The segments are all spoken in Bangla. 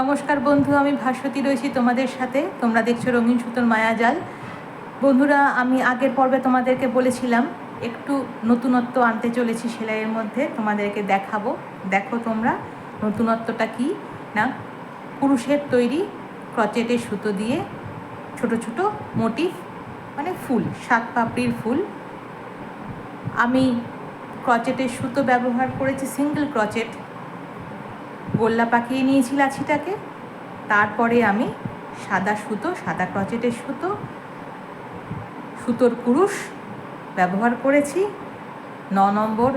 নমস্কার বন্ধু, আমি ভাস্বতী রয়েছি তোমাদের সাথে। তোমরা দেখছ রঙিন সুতোর মায়াজাল। বন্ধুরা, আমি আগের পর্বে তোমাদেরকে বলেছিলাম, একটু নতুনত্ব আনতে চলেছি সেলাইয়ের মধ্যে। তোমাদেরকে দেখাবো। দেখো তোমরা, নতুনত্বটা কি না? পুরুষের তৈরি ক্রচেটের সুতো দিয়ে ছোট ছোট মোটিভ মানে ফুল, সাত পাপড়ির ফুল। আমি ক্রচেটের সুতো ব্যবহার করেছি, সিঙ্গেল ক্রচেট। গোল্লা পাকিয়ে নিয়েছি লাছিটাকে। তারপরে আমি সাদা সুতো, সাদা ক্রচেটের সুতো, সুতোর কুরুশ ব্যবহার করেছি। ন নম্বর,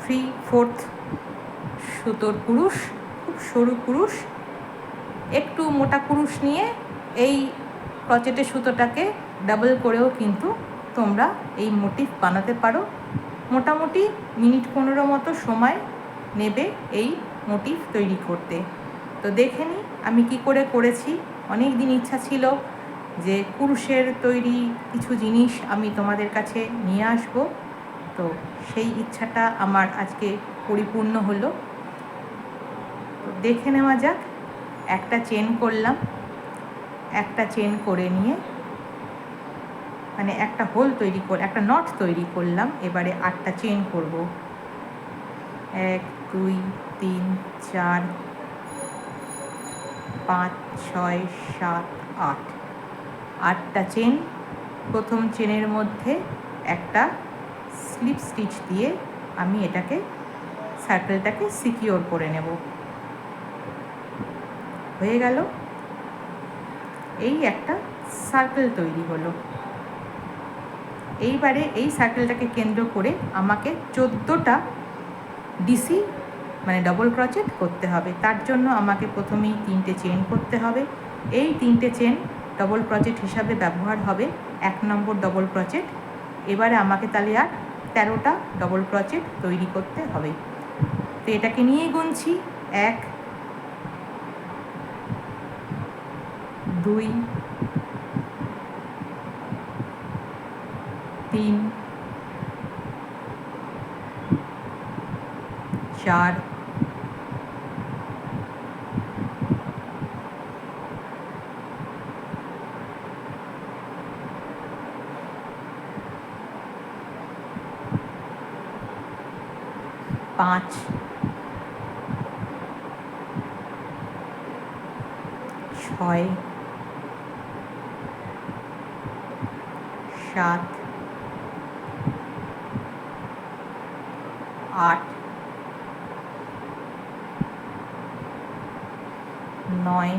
থ্রি ফোর্থ সুতোর কুরুশ, খুব সরু কুরুশ। একটু মোটা কুরুশ নিয়ে এই ক্রচেটের সুতোটাকে ডাবল করেও কিন্তু তোমরা এই মোটিভ বানাতে পারো। মোটামুটি মিনিট পনেরো মতো সময় নেবে এই মোটিভ তৈরি করতে। তো দেখে নিই আমি কি করে করেছি। অনেক দিন ইচ্ছা ছিল যে কুরুশের তৈরি কিছু জিনিস আমি তোমাদের কাছে নিয়ে আসব। তো সেই ইচ্ছাটা আমার আজকে পরিপূর্ণ হলো। তো দেখে নেওয়া যাক, একটা চেন করলাম। একটা চেন করে নিয়ে মানে একটা হোল তৈরি করে, একটা নট তৈরি করলাম। এবারে আটটা চেন করব। এক দুই, তিন, চার, পাঁচ, ছয়, সাত, আট। আটটা চেন, প্রথম চেনের মধ্যে একটা স্লিপ স্টিচ দিয়ে আমি এটাকে, সার্কেলটাকে সিকিওর করে নেব। হয়ে গেল। এই একটা সার্কেল তৈরি হলো। এইবারে এই সার্কেলটাকে কেন্দ্র করে আমাকে চোদ্দোটা ডিসি মানে ডবল ক্রচেট করতে হবে। তার জন্য আমাকে প্রথমেই তিনটে চেন করতে হবে। এই তিনটে চেন ডবল ক্রচেট হিসাবে ব্যবহার হবে। এক নম্বর ডবল ক্রচেট এবারে আমাকে তাহলে আর তেরোটা ডবল ক্রচেট তৈরি করতে হবে। তো এটাকে নিয়ে গুনছি। এক, দুই, তিন চার পাঁচ ছয় সাত আট নয়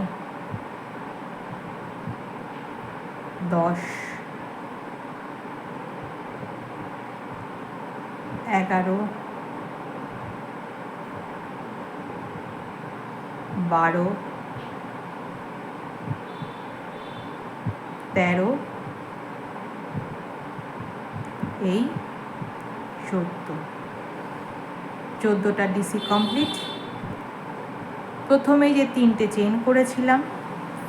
দশ এগারো বারো, তেরো, এই চোদ্দ। চোদ্দোটা ডিসি কমপ্লিট। প্রথমে যে তিনটে চেন করেছিলাম,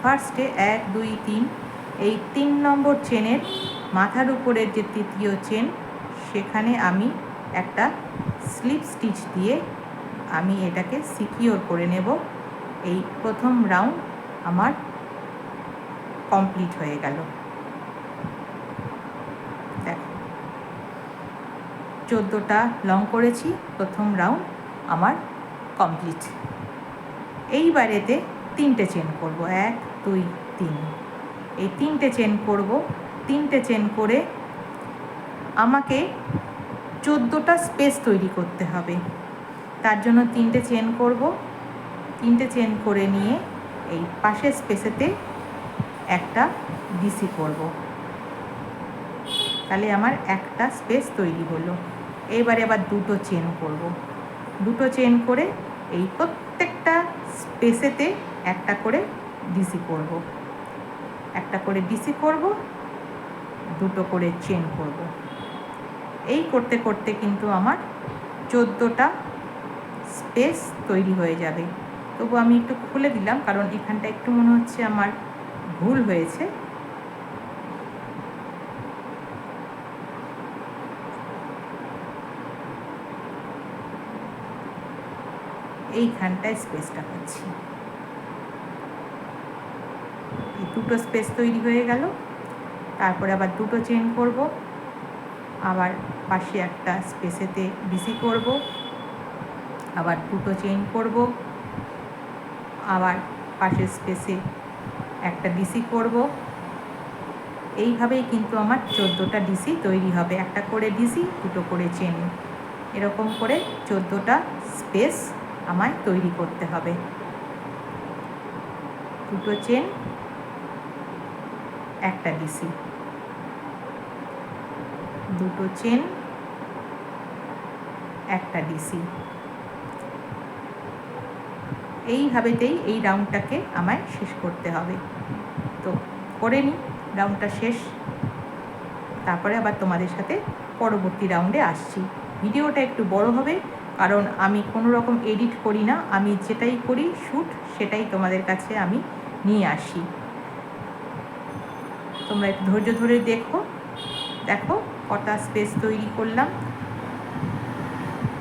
ফার্স্টে এক, দুই, তিন, এই তিন নম্বর চেনের মাথার উপরের যে তৃতীয় চেন সেখানে আমি একটা স্লিপ স্টিচ দিয়ে আমি এটাকে সিকিওর করে নেব। এই প্রথম রাউন্ড আমার কমপ্লিট হয়ে গেল। চোদ্দোটা লং করেছি, প্রথম রাউন্ড আমার কমপ্লিট এইবারেতে তিনটে চেন করব, এক, দুই, তিন। এই তিনটে চেন করব, তিনটে চেন করে আমাকে চোদ্দোটা স্পেস তৈরি করতে হবে। তার জন্য তিনটে চেন করব। তিনটে চেন করে নিয়ে এই পাশের স্পেসেতে একটা ডিসি করব। তাহলে আমার একটা স্পেস তৈরি হলো। এবারে আবার দুটো চেন করব। দুটো চেন করে এই প্রত্যেকটা স্পেসেতে একটা করে ডিসি করব। একটা করে ডিসি করব, দুটো করে চেন করব। এই করতে করতে কিন্তু আমার চোদ্দোটা স্পেস তৈরি হয়ে যাবে। তবু আমি একটু খুলে দিলাম, কারণ এখানটা একটু মনে হচ্ছে আমার ভুল হয়েছে। এইখানটায় স্পেসটা পাচ্ছি। এই দুটো স্পেস তৈরি হয়ে গেল। তারপরে আবার দুটো চেন করব। আবার পাশে একটা স্পেসেতে বিসি করব। আবার দুটো চেন করব। আবার পাশের স্পেসে একটা ডিসি করব। এইভাবেই কিন্তু আমার চোদ্দোটা ডিসি তৈরি হবে। একটা করে ডিসি দুটো করে চেন এরকম করে চোদ্দোটা স্পেস আমায় তৈরি করতে হবে। দুটো চেন একটা ডিসি দুটো চেন একটা ডিসি এইভাবেতেই এই রাউন্ডটাকে আমায় শেষ করতে হবে। তো করে নিই, রাউন্ডটা শেষ। তারপরে আবার তোমাদের সাথে পরবর্তী রাউন্ডে আসছি। ভিডিওটা একটু বড় হবে, কারণ আমি কোনো রকম এডিট করি না, আমি যেটাই করি, শ্যুট, সেটাই তোমাদের কাছে আমি নিয়ে আসি। তোমরা একটু ধৈর্য ধরে দেখো দেখো, কটা স্পেস তৈরি করলাম।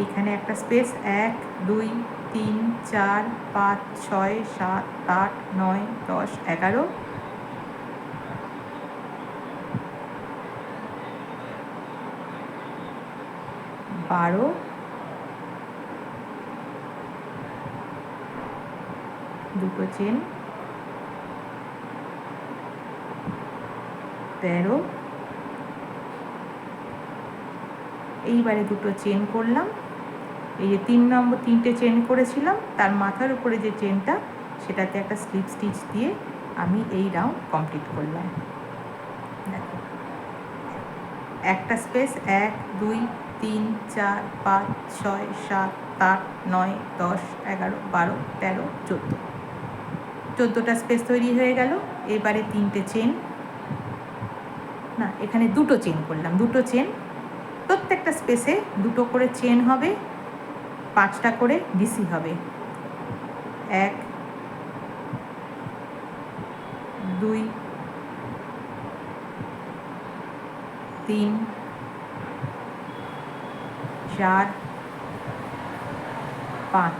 এইখানে একটা স্পেস এক, দুই, তিন, চার, পাঁচ, ছয়, সাত, আট, নয়, দশ, এগারো। বারো। দুটো চেন তেরো। এইবারে দুটো চেন করলাম। এই যে তিন নম্বর, তিনটে চেন করেছিলাম, তার মাথার উপরে যে চেনটা সেটাতে একটা স্লিপ স্টিচ দিয়ে আমি এই রাউন্ড কমপ্লিট করলাম। একটা স্পেস এক, দুই, তিন, চার, পাঁচ, ছয়, সাত, আট, নয়, দশ, এগারো, বারো, তেরো, চোদ্দ। চোদ্দোটা স্পেস তৈরি হয়ে গেল। এবারে তিনটে চেন না, এখানে দুটো চেন করলাম। দুটো চেন প্রত্যেকটা স্পেসে দুটো করে চেন হবে। পাঁচটা করে ডিসি হবে। এক, দুই, তিন, চার, পাঁচ।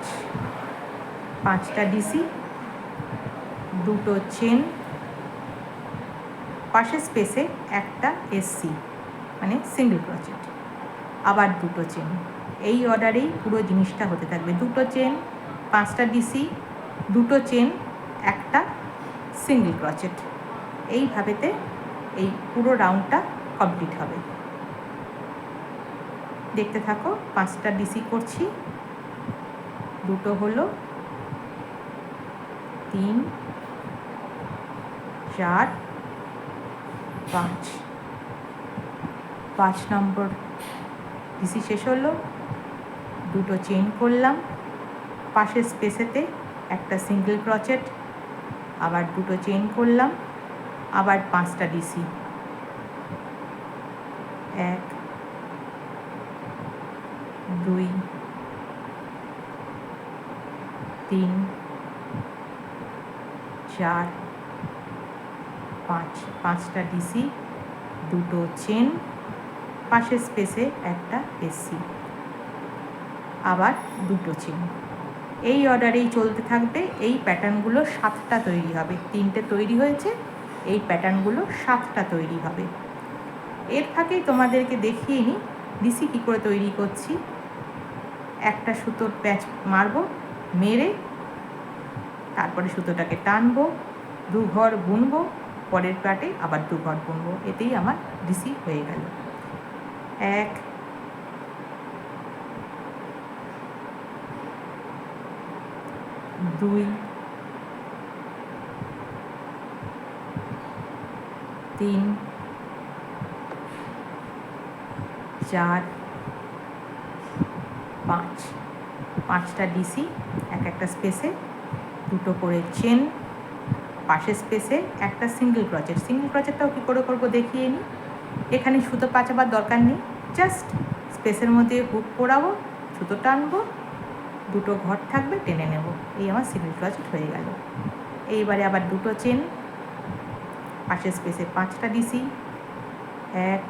পাঁচটা ডিসি দুটো চেন পাশের স্পেসে একটা এসসি মানে সিঙ্গেল ক্রচেট আবার দুটো চেন এই অর্ডারেই পুরো জিনিসটা হতে থাকবে। দুটো চেন, পাঁচটা ডিসি দুটো চেন, একটা সিঙ্গেল ক্রচেট এইভাবেতে এই পুরো রাউন্ডটা কমপ্লিট হবে। দেখতে থাকো, পাঁচটা ডিসি করছি। দুটো হলো, তিন, চার, পাঁচ। পাঁচ নম্বর ডিসি শেষ হলো। দুটো চেন করলাম পাশের স্পেসেতে একটা সিঙ্গেল ক্রচেট আবার দুটো চেন করলাম আবার পাঁচটা ডিসি এক, দুই, তিন, চার, পাঁচ। পাঁচটা ডিসি দুটো চেন পাশের স্পেসে একটা এসি আবার দুটো চেন এই অর্ডারেই চলতে থাকবে, এই প্যাটার্নগুলো সাতটা তৈরি হবে। তিনটে তৈরি হয়েছে, এই প্যাটার্নগুলো সাতটা তৈরি হবে। এর ফাঁকেই তোমাদেরকে দেখিয়ে নিই ডিসি কী করে তৈরি করছি। একটা সুতোর প্যাচ মারবো, মেরে, তারপরে সুতোটাকে টানবো দু ঘর বুনবো, পরের প্যাটে আবার দু ঘর বুনবো। এতেই আমার ডিসি হয়ে গেল। এক দুই তিন চার, পাঁচ, পাঁচটা ডিসি এক একটা স্পেসে দুটো করে চেন পাশের স্পেসে একটা সিঙ্গেল ক্রচেট সিঙ্গেল ক্রচেটটাও কী করে করব দেখিয়ে নিই এখানে সুতো পাচাবার দরকার নেই। জাস্ট স্পেসের মধ্যে হুক পরাবো সুতো টানবো দুটো ঘর থাকবে, টেনে নেব। এই আমার সিঙ্গেল ক্রচেট হয়ে গেল। এইবারে আবার দুটো চেন পাশের স্পেসে পাঁচটা ডিসি এক,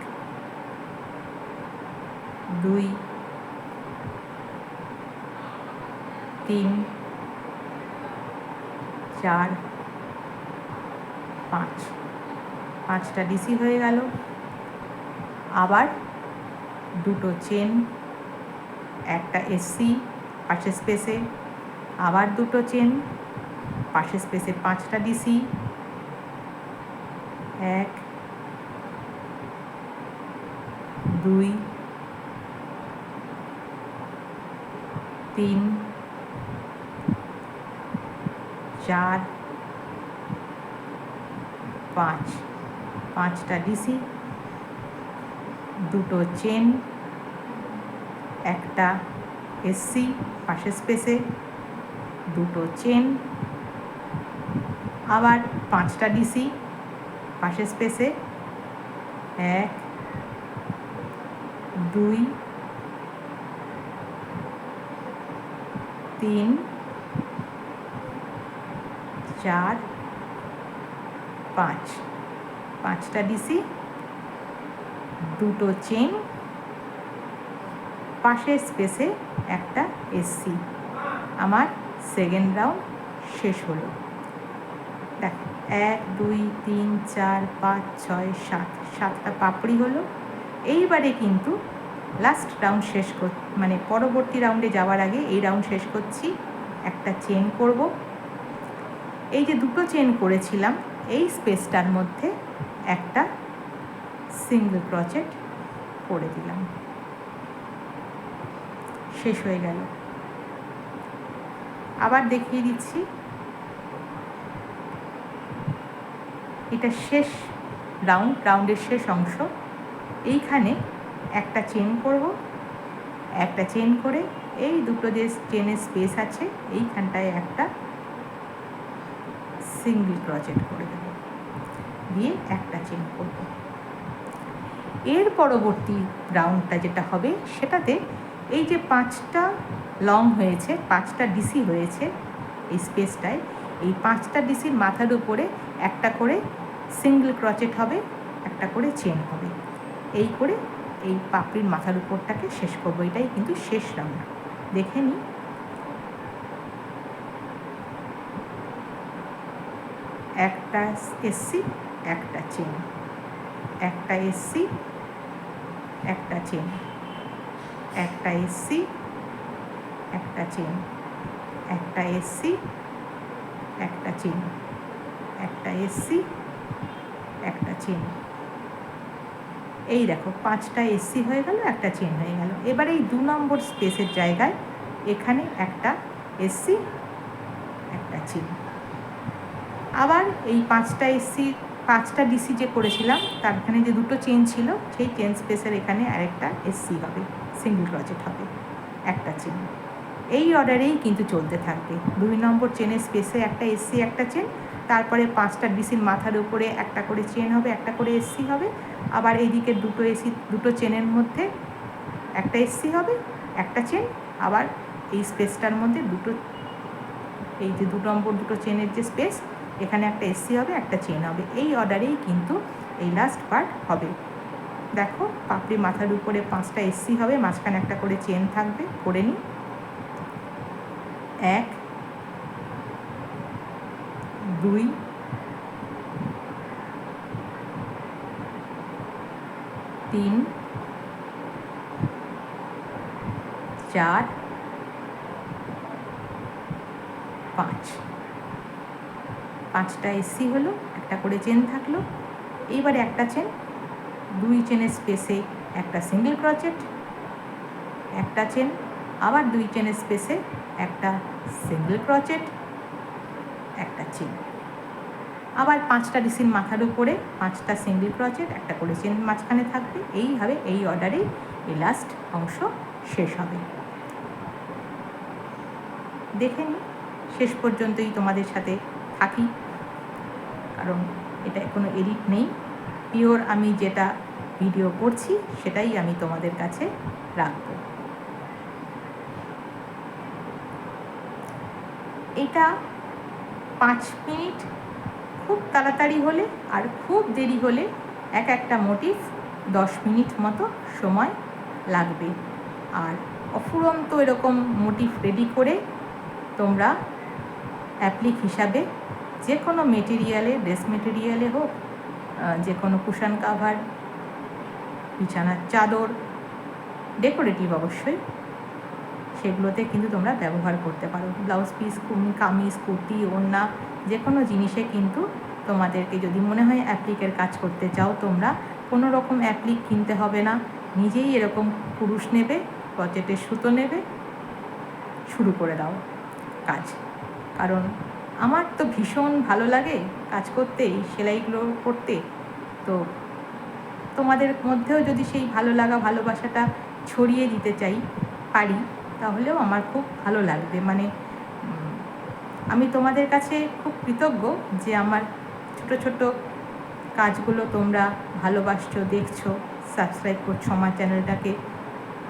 দুই, তিন, চার, পাঁচ। পাঁচটা ডিসি হয়ে গেল। আবার দুটো চেন একটা এসসি পাশের স্পেসে আবার দুটো চেন, পাশের স্পেসে পাঁচটা ডিসি এক, দুই, তিন, চার, পাঁচ, পাঁচটা ডিসি দুটো চেন, একটা এসসি পাশের স্পেসে দুটো চেন আবার পাঁচটা ডিসি পাশের স্পেসে এক, দুই, তিন, চার, পাঁচ। পাঁচটা ডিসি দুটো চেন পাশের স্পেসে একটা এসসি আমার সেকেন্ড রাউন্ড শেষ হলো। দেখ, এক, দুই, তিন, চার, পাঁচ, ছয়, সাত, সাতটা পাপড়ি হলো। এইবারে কিন্তু লাস্ট রাউন্ড শেষ কর মানে পরবর্তী রাউন্ডে যাওয়ার আগে এই রাউন্ড শেষ করছি। একটা চেন করব। এই যে দুটো চেন করেছিলাম, এই স্পেসটার মধ্যে একটা সিঙ্গল ক্রচেট করে দিলাম। শেষ হয়ে গেল। আবার দেখিয়ে দিচ্ছি। এটা শেষ রাউন্ড রাউন্ডের শেষ অংশ। এইখানে একটা চেন করব। একটা চেন করে এই দুটো যে চেনের স্পেস আছে, এইখানটায় একটা সিঙ্গল ক্রচেট করে দেব। দিয়ে একটা চেন করব। এর পরবর্তী রাউন্ডটা যেটা হবে, সেটাতে এই যে পাঁচটা লং হয়েছে, পাঁচটা ডিসি হয়েছে এই স্পেসটায়, এই পাঁচটা ডিসির মাথার উপরে একটা করে সিঙ্গল ক্রচেট হবে, একটা করে চেন হবে। এই করে এই পাপড়ির মাথার উপরটাকে শেষ করব, এটাই কিন্তু শেষ রাউন্ড দেখে নিই একটা এসসি, একটা চেন একটা এসসি, একটা চেন একটা এসসি একটা চেন একটা এসসি একটা চেন একটা এসসি একটা চেন এই দেখো, পাঁচটা এসসি হয়ে গেল, একটা চেন হয়ে গেল। এবার এই দু নম্বর স্পেসের জায়গায় এখানে একটা এসসি একটা চেন আবার এই পাঁচটা এসসি পাঁচটা ডিসি যে করেছিলাম, তার এখানে যে দুটো চেন ছিল, সেই চেন স্পেসের এখানে আরেকটা এসসি হবে। সিঙ্গল ক্রচেট হবে একটা চেন। এই অর্ডারেই কিন্তু চলতে থাকবে। দুই নম্বর চেনের স্পেসে একটা এসসি একটা চেন। তারপরে পাঁচটা ডিসির মাথার উপরে একটা করে চেন হবে, একটা করে এসসি হবে। আবার এইদিকে দুটো এসি দুটো চেনের মধ্যে একটা এসসি হবে, একটা চেন। আবার এই স্পেসটার মধ্যে দুটো, এই যে দু নম্বর দুটো চেনের যে স্পেস, এখানে একটা এসসি হবে, একটা চেন হবে। এই অর্ডারেই কিন্তু এই লাস্ট পার্ট হবে। দেখো, পাপড়ি মাথার উপরে পাঁচটা এসসি হবে, মাঝখানে একটা করে চেন থাকবে, করে নিই এক, দুই, তিন, চার, পাঁচ। পাঁচটা এসি হলো, একটা করে চেন থাকল। এইবারে একটা চেন দুই চেনের স্পেসে একটা সিঙ্গেল ক্রচেট একটা চেন আবার দুই চেনের স্পেসে একটা সিঙ্গেল ক্রচেট একটা চেন আবার পাঁচটা ডিসির মাথার উপরে পাঁচটা সিঙ্গেল ক্রচেট একটা করে চেন মাঝখানে থাকবে। এইভাবে এই অর্ডারেই এই লাস্ট অংশ শেষ হবে। দেখে নিই, শেষ পর্যন্তই তোমাদের সাথে থাকি, কারণ এটা কোনো এডিট নেই। পিওর আমি যেটা ভিডিও করছি, সেটাই আমি তোমাদের কাছে রাখব। এটা পাঁচ মিনিট খুব তাড়াতাড়ি হলে আর খুব দেরি হলে এক একটা মোটিভ দশ মিনিট মতো সময় লাগবে। আর অফুরন্ত এরকম মোটিভ রেডি করে তোমরা অ্যাপ্লিক হিসাবে যে কোনো মেটেরিয়ালে ড্রেস মেটেরিয়ালে হোক যে কোনো কুশান কাভার বিছানার চাদর ডেকোরেটিভ অবশ্যই, সেগুলোতে কিন্তু তোমরা ব্যবহার করতে পারো। ব্লাউজ পিস কামিজ, কুর্তি, ওড়না, যে কোনো জিনিসে কিন্তু তোমাদেরকে যদি মনে হয় অ্যাপ্লিকের কাজ করতে চাও, তোমরা কোনো রকম অ্যাপ্লিক কিনতে হবে না। নিজেই এরকম পুরুষ নেবে প্রজেক্টের সুতো নেবে, শুরু করে দাও কাজ। কারণ আমার তো ভীষণ ভালো লাগে কাজ করতে এই সেলাইগুলো করতে। তো তোমাদের মধ্যেও যদি সেই ভালো লাগা, ভালোবাসাটা ছড়িয়ে দিতে চাই, পারি, তাহলেও আমার খুব ভালো লাগবে। মানে আমি তোমাদের কাছে খুব কৃতজ্ঞ যে আমার ছোট ছোট কাজগুলো তোমরা ভালোবাসছো, দেখছ সাবস্ক্রাইব করছ আমার চ্যানেলটাকে।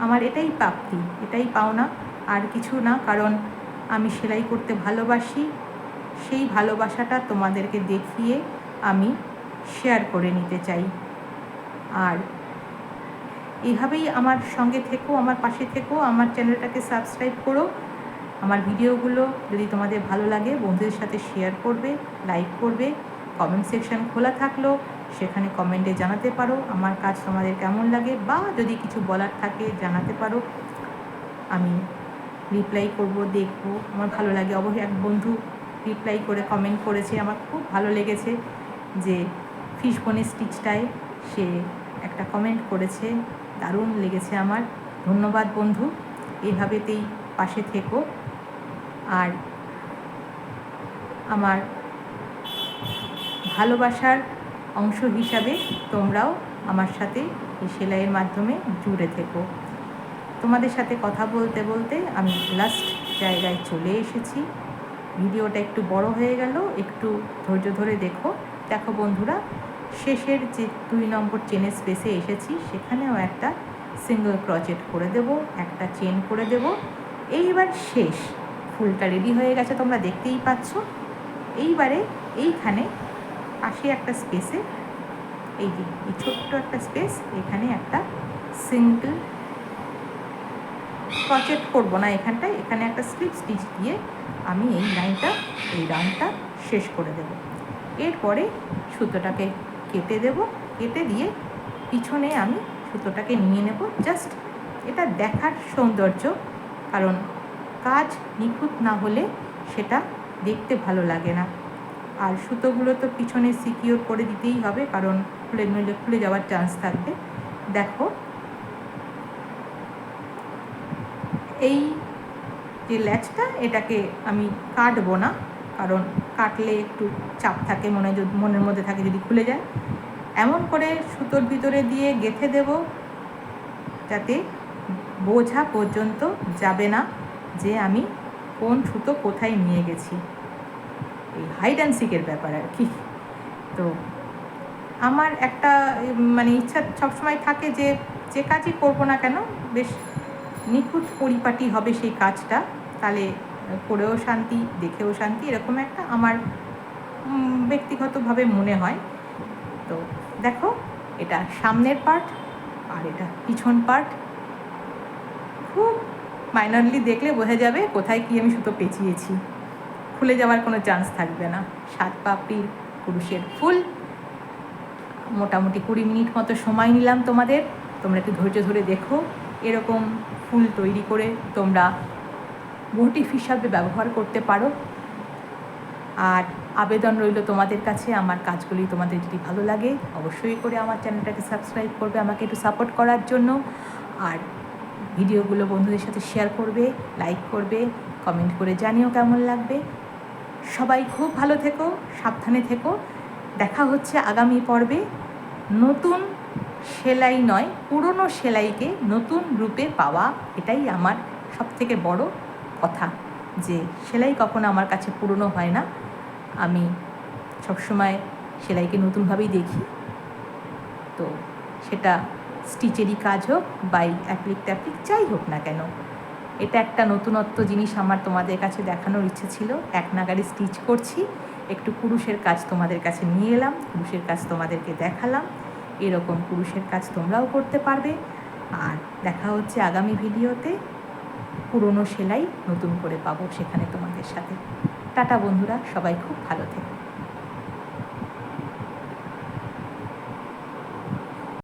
আমার এটাই প্রাপ্তি, এটাই পাওনা, আর কিছু না, কারণ আমি সেলাই করতে ভালোবাসি সেই ভালোবাসাটা তোমাদেরকে দেখিয়ে আমি শেয়ার করে নিতে চাই। আর এইভাবেই আমার সঙ্গে থেকো, আমার পাশে থেকো, আমার চ্যানেলটাকে সাবস্ক্রাইব করো। আমার ভিডিওগুলো যদি তোমাদের ভালো লাগে, বন্ধুদের সাথে শেয়ার করবে লাইক করবে কমেন্ট সেকশন খোলা থাকল, সেখানে কমেন্টে জানাতে পারো আমার কাজ তোমাদের কেমন লাগে বা যদি কিছু বলার থাকে জানাতে পারো, আমি রিপ্লাই করব, দেখব। আমার ভালো লাগে অবশ্যই। এক বন্ধু রিপ্লাই করে কমেন্ট করেছে। আমার খুব ভালো লেগেছে যে ফিশ বনের স্টিচটায় সে একটা কমেন্ট করেছে। দারুণ লেগেছে আমার। ধন্যবাদ বন্ধু। এইভাবেতেই পাশে থেকো। আর আমার ভালোবাসার অংশ হিসাবে তোমরাও আমার সাথে এই সেলাইয়ের মাধ্যমে জুড়ে থেকো। তোমাদের সাথে কথা বলতে বলতে আমি লাস্ট জায়গায় চলে এসেছি। ভিডিওটা একটু বড় হয়ে গেল, একটু ধৈর্য ধরে দেখো। দেখো বন্ধুরা, শেষের যে দুই নম্বর চেনের স্পেসে এসেছি, সেখানেও একটা সিঙ্গল প্রজেক্ট করে দেব, একটা চেন করে দেব। এইবার শেষ, ফুলটা রেডি হয়ে গেছে, তোমরা দেখতেই পাচ্ছ। এইবারে এইখানে পাশে একটা স্পেসে এই যে এই ছোট্ট একটা স্পেস এখানে একটা সিঙ্গল প্রজেক্ট করব না এখানটায়, এখানে একটা স্লিপ স্টিচ দিয়ে আমি এই লাইনটা এই রাউন্ডটা শেষ করে দেব। এরপরে সুতোটাকে কেটে দেব, কেটে দিয়ে পিছনে আমি সুতোটাকে নিয়ে নেব। জাস্ট এটা দেখার সৌন্দর্য, কারণ কাজ নিখুঁত না হলে সেটা দেখতে ভালো লাগে না। আর সুতোগুলো তো পিছনে সিকিওর করে দিতেই হবে, কারণ খুলে নইলে খুলে যাওয়ার চান্স থাকবে। দেখো এই যে ল্যাচটা এটাকে আমি কাটবো না, কারণ কাটলে একটু চাপ থাকে, মনে যদি মনের মধ্যে থাকে যদি খুলে যায়। এমন করে সুতোর ভিতরে দিয়ে গেঁথে দেব, যাতে বোঝা পর্যন্ত যাবে না যে আমি কোন সুতো কোথায় নিয়ে গেছি। এই হাইড অ্যান্ড সিকের ব্যাপার আর কি। তো আমার একটা মানে ইচ্ছা সবসময় থাকে যে যে কাজই করব না কেন, বেশ নিখুঁত পরিপাটি হবে সেই কাজটা, তাহলে করেও শান্তি, দেখেও শান্তি, এরকম একটা আমার ব্যক্তিগতভাবে মনে হয়। তো দেখো, এটা সামনের পার্ট আর এটা পিছন পার্ট খুব মাইনরলি দেখলে বোঝা যাবে কোথায় কি আমি সুতো পেঁচিয়েছি। খুলে যাওয়ার কোনো চান্স থাকবে না। সাত পাপড়ির পুরুষের ফুল। মোটামুটি কুড়ি মিনিট মতো সময় নিলাম তোমাদের। তোমরা একটু ধৈর্য ধরে দেখো। এরকম ফুল তৈরি করে তোমরা মোটিভ হিসাবে ব্যবহার করতে পারো। আর আবেদন রইল তোমাদের কাছে, আমার কাজগুলি তোমাদের যদি ভালো লাগে, অবশ্যই করে আমার চ্যানেলটাকে সাবস্ক্রাইব করবে আমাকে একটু সাপোর্ট করার জন্য। আর ভিডিওগুলো বন্ধুদের সাথে শেয়ার করবে লাইক করবে কমেন্ট করে জানিও কেমন লাগবে। সবাই খুব ভালো থেকো, সাবধানে থেকো। দেখা হচ্ছে আগামী পর্বে নতুন সেলাই নয়, পুরনো সেলাইকে নতুন রূপে পাওয়া এটাই আমার সবথেকে বড় কথা যে সেলাই কখনো আমার কাছে পুরনো হয় না। আমি সবসময় সেলাইকে নতুনভাবেই দেখি। তো সেটা স্টিচেরই কাজ হোক, বাই অ্যাপ্লিক ট্যাপ্লিক, যাই হোক না কেন। এটা একটা নতুনত্ব জিনিস আমার তোমাদের কাছে দেখানোর ইচ্ছে ছিল। এক নাগারে স্টিচ করছি, একটু কুরুশের কাজ তোমাদের কাছে নিয়ে এলাম, কুরুশের কাজ তোমাদেরকে দেখালাম। এরকম পুরুষের কাজ তোমরাও করতে পারবে। আর দেখা হচ্ছে আগামী ভিডিওতে। পুরনো সেলাই নতুন করে পাবো সেখানে তোমাদের সাথে। টাটা বন্ধুরা, সবাই খুব ভালো থেকো।